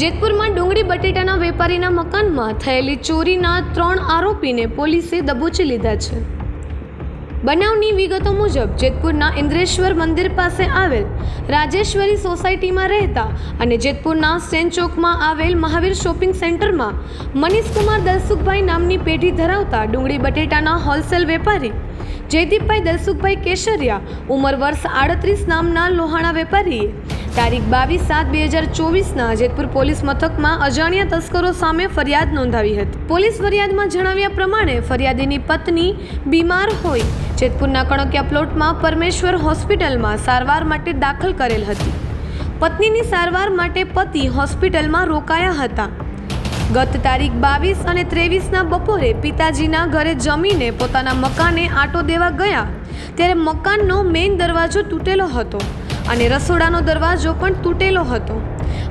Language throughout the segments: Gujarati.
જેતપુરમાં ડુંગળી બટેટાના વેપારીના મકાનમાં થયેલી ચોરીના ત્રણ આરોપીને પોલીસે દબોચી લીધા છે. બનાવની વિગતો મુજબ જેતપુરના ઇન્દ્રેશ્વર મંદિર પાસે આવેલ રાજેશ્વરી સોસાયટીમાં રહેતા અને જેતપુરના સેન ચોકમાં આવેલ મહાવીર શોપિંગ સેન્ટરમાં મનીષકુમાર દલસુખભાઈ નામની પેઢી ધરાવતા ડુંગળી બટેટાના હોલસેલ વેપારી જયદીપભાઈ દલસુખભાઈ કેશરિયા, ઉંમર વર્ષ આડત્રીસ નામના લોહાણા વેપારીએ તારીખ બાવીસ સાત બે હજાર ચોવીસના જેતપુર પોલીસ મથકમાં અજાણ્યા તસ્કરો સામે ફરિયાદ નોંધાવી હતી. પોલીસ ફરિયાદમાં જણાવ્યા પ્રમાણે ફરિયાદીની પત્ની બીમાર હોય. જેતપુરના કણકિયા પ્લોટમાં પરમેશ્વર હોસ્પિટલમાં સારવાર માટે દાખલ કરેલ હતી. પત્નીની સારવાર માટે પતિ હોસ્પિટલમાં રોકાયા હતા. ગત તારીખ બાવીસ અને ત્રેવીસના બપોરે પિતાજીના ઘરે જમીને પોતાના મકાને આટો દેવા ગયા ત્યારે મકાનનો મેઇન દરવાજો તૂટેલો હતો અને રસોડાનો દરવાજો પણ તૂટેલો હતો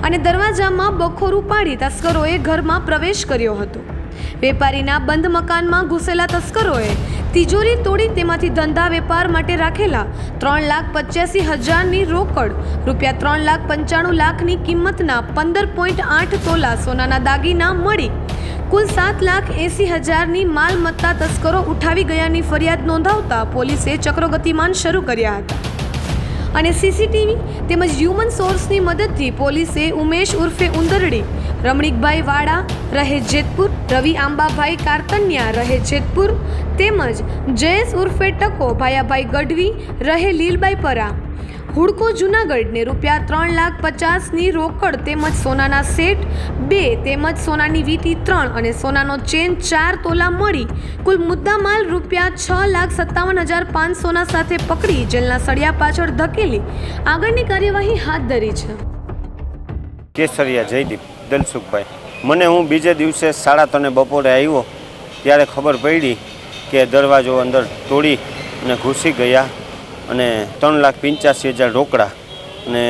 અને દરવાજામાં બખોરું પાડી તસ્કરોએ ઘરમાં પ્રવેશ કર્યો હતો. વેપારીના બંધ મકાનમાં ઘૂસેલા તસ્કરોએ તિજોરી તોડી તેમાંથી ધંધા વેપાર માટે રાખેલા ત્રણ લાખ પચ્યાસી હજારની રોકડ, રૂપિયા ત્રણ લાખ પંચાણું લાખની કિંમતના પંદર પોઈન્ટ આઠ તોલા સોનાના દાગીના મળી. કુલ સાત લાખ એંસી હજારની માલમત્તા તસ્કરો ઉઠાવી ગયાની ફરિયાદ નોંધાવતા પોલીસે ચક્રો ગતિમાન શરૂ કર્યા હતા. અને સીસીટીવી તેમજ હ્યુમન સોર્સની મદદથી પોલીસે ઉમેશ ઉર્ફે ઉંદરડી, રમણીકભાઈ વાડા, રહે જેતપુર, રવિ આંબાભાઈ કારતન્યા, રહે જેતપુર તેમજ જયેશ ઉર્ફે ટકો ભાયાભાઈ ગઢવી રહે લીલબાઈ પરા. હુડકો જુનાગઢને રૂપિયા ત્રણ લાખ પચાસની રોકડ તેમજ સોનાના સેટ, બે તેમજ સોનાની વીટી ત્રણ અને સોનાનો ચેન ચાર તોલા મળી, કુલ મુદ્દામાલ રૂપિયા છ લાખ સત્તાવન હજાર પાંચસોના સાથે પકડી, જેલના સળિયા પાછળ ધકેલી. આગળની કાર્યવાહી હાથ ધરી છે. કેસરિયા જયદીપ દલસુખભાઈ. મને હું બીજે દિવસે સાડા ત્રણે બપોરે આવ્યો, ત્યારે ખબર પડી કે દરવાજો અંદર તોડી અને ઘૂસી ગયા અને ત્રણ લાખ પંચ્યાસી હજાર રોકડા અને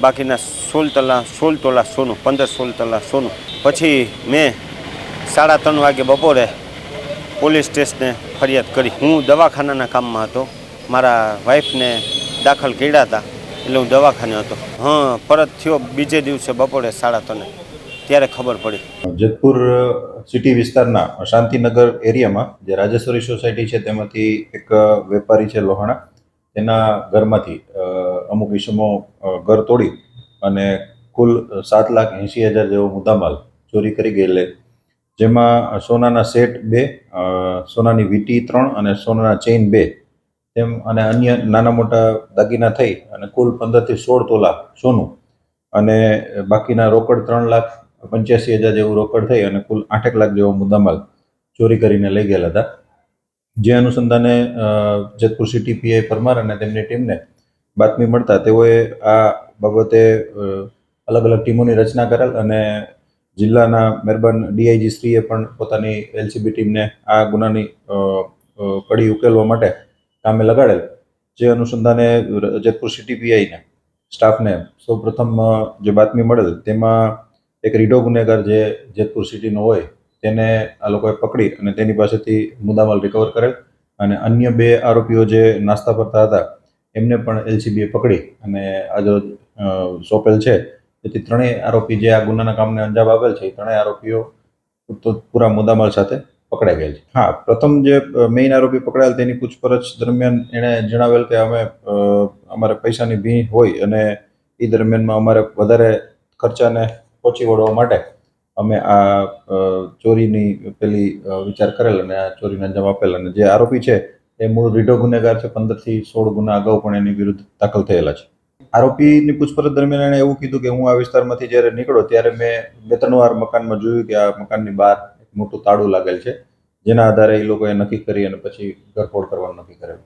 બાકીના સોળ તલા, સોળ તોલા સોનું, પંદર સોળ તલા સોનું. પછી મેં સાડા ત્રણ વાગે બપોરે પોલીસ સ્ટેશને ફરિયાદ કરી. હું દવાખાનાના કામમાં હતો. મારા વાઈફને દાખલ કર્યા હતા. એટલે હું દવાખાને હતો. હા, પરત થયો બીજે દિવસે બપોરે સાડા ત્રણે. ત્યારે ખબર પડી. જેતપુર સિટી વિસ્તારના શાંતિનગર એરિયામાં જે રાજેશ્વરી સોસાયટી છે તેમાંથી એક વેપારી છે લોહાણા. તેના ઘરમાંથી અમુક ઈસમો ઘર તોડી અને કુલ સાત લાખ એંશી હજાર જેવો મુદ્દામાલ ચોરી કરી ગયેલે. જેમાં સોનાના સેટ બે સોનાની વીટી ત્રણ અને સોનાના ચેઇન બે. તેમ અને અન્ય નાના મોટા દાગીના થઈ અને કુલ પંદરથી સોળ તોલા સોનું. અને બાકીના રોકડ ત્રણ લાખ પંચ્યાસી હજાર જેવું રોકડ થઈ અને કુલ આઠેક લાખ જેવો મુદ્દામાલ ચોરી કરીને લઈ ગયેલા હતા. જે અનુસંધાને જેતપુર સિટી પીઆઈ પરમાર અને તેમની ટીમને બાતમી મળતા તેઓએ આ બાબતે અલગ અલગ ટીમોની રચના કરેલ અને જિલ્લાના મહેરબાન ડીઆઈજી શ્રીએ પણ પોતાની એલસીબી ટીમને આ ગુનાની કડી ઉકેલવા માટે કામે લગાડેલ. જે અનુસંધાને જેતપુર સિટી પીઆઈને સ્ટાફને સૌપ્રથમ પ્રથમ જે બાતમી મળેલ, તેમાં એક રીઢો ગુનેગાર જે જેતપુર સિટીનો હોય, તેને આ લોકોએ પકડી અને તેની પાસેથી મુદ્દામાલ રિકવર કરેલ. અને અન્ય બે આરોપીઓ જે નાસ્તા કરતા હતા, એમને પણ એલસીબીએ પકડી અને આજે સોંપેલ છે. તેથી ત્રણેય આરોપી જે આ ગુનાના કામને અંજામ આપેલ છે, એ ત્રણેય આરોપીઓ પૂરા મુદ્દામાલ સાથે પકડાઈ ગયેલ છે. હા, પ્રથમ જે મેઇન આરોપી પકડાયેલ તેની પૂછપરછ દરમિયાન એણે જણાવેલ કે અમે અમારે પૈસાની ભીણ હોય અને એ દરમિયાનમાં અમારે વધારે ખર્ચાને પહોંચી વળવા માટે અમે આ ચોરીની પેલી વિચાર કરેલ અને આ ચોરીને અંજામ આપેલ. અને જે આરોપી છે એ મૂળ રીઢો ગુનેગાર છે, પંદરથી સોળ ગુના અગાઉ પણ એની વિરુદ્ધ દાખલ થયેલા છે. આરોપીની પૂછપરછ દરમિયાન એણે એવું કીધું કે હું આ વિસ્તારમાંથી જ્યારે નીકળ્યો ત્યારે મેં બે ત્રણ વાર મકાનમાં જોયું કે આ મકાનની બહાર મોટું તાળું લાગેલ છે. જેના આધારે એ લોકોએ નક્કી કરી અને પછી ધરપોડ કરવાનું નક્કી કરેલું.